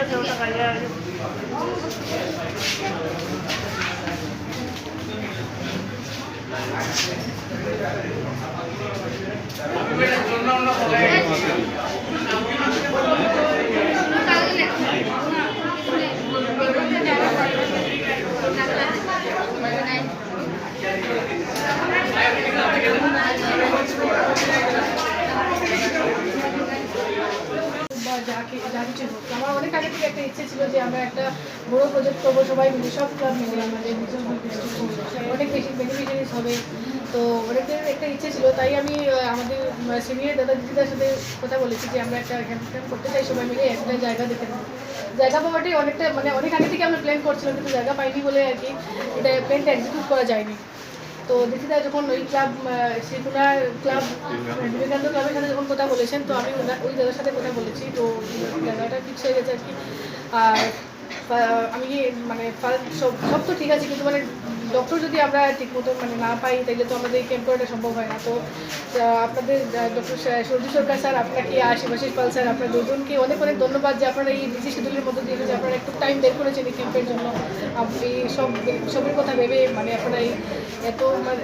আছে ওটা কাজে আছে বা যা আমার অনেক আগে একটা ইচ্ছে ছিল যে আমরা একটা প্রজেক্ট করব, সবাই মিলে আমাদের অনেক বেশি হবে। তো অনেকের একটা ইচ্ছে ছিল, তাই আমি আমাদের সিনিয়র দাদা দিদিদের সাথে কথা বলেছি যে আমরা একটা করতে চাই সবাই মিলে, একটা জায়গা জায়গা পাওয়াটাই অনেকটা মানে অনেক আগে থেকে আমরা প্ল্যান করছিলাম, কিন্তু জায়গা পাইনি বলে আর কি, এটা প্ল্যানটা এক্সিকিউট করা যায়নি। তো দেখিদা যখন ওই ক্লাব শ্রীকুনা ক্লাব বিবেকানন্দ ক্লাবের সাথে যখন কথা বলেছেন, তো আমি ওই দাদার সাথে কথা বলেছি। তো জায়গাটা ফিক্স হয়ে গেছে আর কি। আর আমি মানে সব সব তো ঠিক আছে, কিন্তু মানে ডক্টর যদি আমরা ঠিক মতো মানে না পাই তাহলে তো আমাদের ক্যাম্প করাটা সম্ভব হয় না। তো আপনাদের ডক্টর সর্জি সরকার স্যার, আপনাকে আশিবাসিস পাল স্যার, আপনার দুজনকে অনেক অনেক ধন্যবাদ যে আপনারা এই বিজি শিডিউলের মধ্যে দিয়ে যে আপনারা একটু টাইম বের করেছেন এই ক্যাম্পের জন্য। আপ- এই সব, সবের কথা ভেবে মানে আপনারা এই এত মানে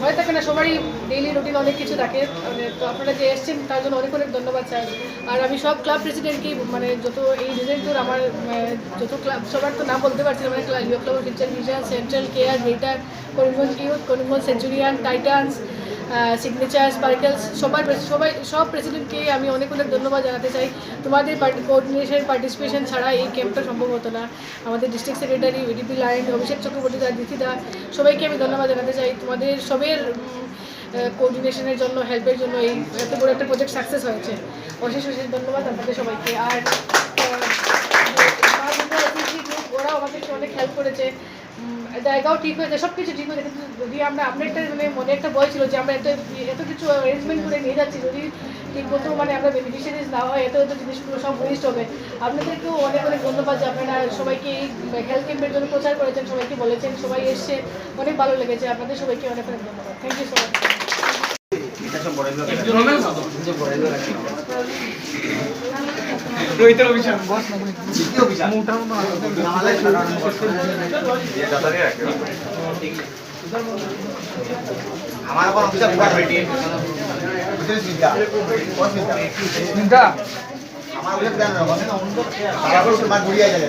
ভয় থাকে না সবারই ডেইলি রুটিন অনেক কিছু থাকে। মানে তো আপনারা যে এসছেন তার জন্য অনেক অনেক ধন্যবাদ স্যার। আর আমি সব ক্লাব প্রেসিডেন্টকেই মানে যত এই রিজেন্টগুলো আমার আহ, যত ক্লাব সবার তো নাম বলতে পারছি মানে club club future vision central care hater Karimganj youth Karimganj centurion titans signature sparkles সবার সবাই, সব প্রেসিডেন্টকে আমি অনেক অনেক ধন্যবাদ জানাতে চাই। তোমাদের কোঅর্ডিনেশন পার্টিসিপেশন ছাড়া এই ক্যাম্পটা সম্ভব হতো না। আমাদের district secretary VDP line Abhishek Chakraborty da দিথিদা সবাইকে আমি ধন্যবাদ জানাতে চাই। তোমাদের সবের কোঅর্ডিনেশনের জন্য হেল্পের জন্য এই এত বড় একটা প্রজেক্ট সাকসেস হয়েছে। অশেষ অশেষ ধন্যবাদ আপনাদের সবাইকে। আর ওরাও আমাদেরকে অনেক হেল্প করেছে। জায়গাও ঠিক হয়েছে সব কিছু ঠিক হয়েছে কিন্তু যদি আমরা আপনার একটা মানে মনে একটা ভয় ছিল যে আমরা এত এত কিছু অ্যারেঞ্জমেন্ট করে নিয়ে যাচ্ছি যদি ঠিক মতো মানে আমরা বেনিফিশিয়ারিজ না হয় এত এত জিনিসগুলো সব ওয়েস্ট হবে আপনাদেরকেও অনেক অনেক ধন্যবাদ যে আপনারা সবাইকে এই হেলথ ক্যাম্পের জন্য প্রচার করেছেন সবাইকে বলেছেন সবাই এসছে অনেক ভালো লেগেছে আপনাদের সবাইকে অনেক অনেক ধন্যবাদ। থ্যাংক ইউ সো মাচ রোহিতের অভিশাপ আমার আবার আমার বলে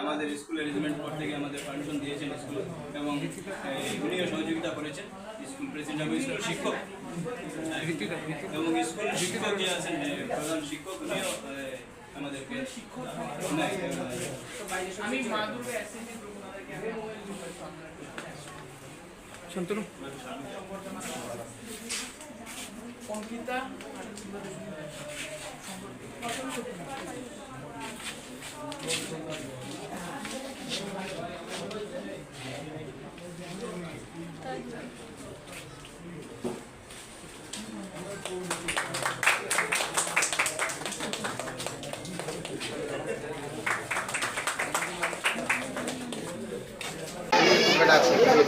আমাদের স্কুল অ্যারেঞ্জমেন্ট করতে থেকে আমাদের পারমিশন দিয়েছেন স্কুল এবং উনিও সহযোগিতা করেছেন। স্কুল প্রেসিডেন্ট শিক্ষক। এবং স্কুল শিক্ষক যে আছেন প্রধান শিক্ষক আমাদেরকে এখানে নাই এটা বাইরে থেকে কিনতে হবে দুপুরবেলা খাওয়ার পরে দুপুরবেলা খাওয়ার পরে এই বাড়ি ঠিক আছে এটা ডেইলি সকালবেলা খালি পেটে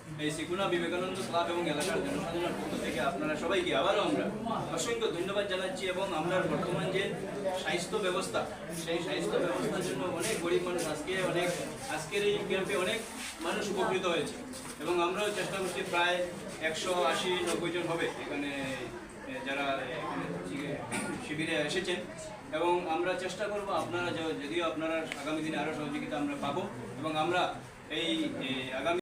এবং ধন্যবাদ জানাচ্ছি এবং বর্তমান যে স্বাস্থ্য ব্যবস্থা, সেই স্বাস্থ্য ব্যবস্থার জন্য অনেক গরিব মানুষ আজকে আজকের মানুষ উপকৃত হয়েছে এবং আমরাও চেষ্টা করছি প্রায় একশো আশি নব্বই জন হবে এখানে যারা শিবিরে এসেছেন এবং আমরা চেষ্টা করব আপনারা যদিও আপনারা আগামী দিনে আরও সহযোগিতা আমরা পাবো এবং আমরা এই আগামী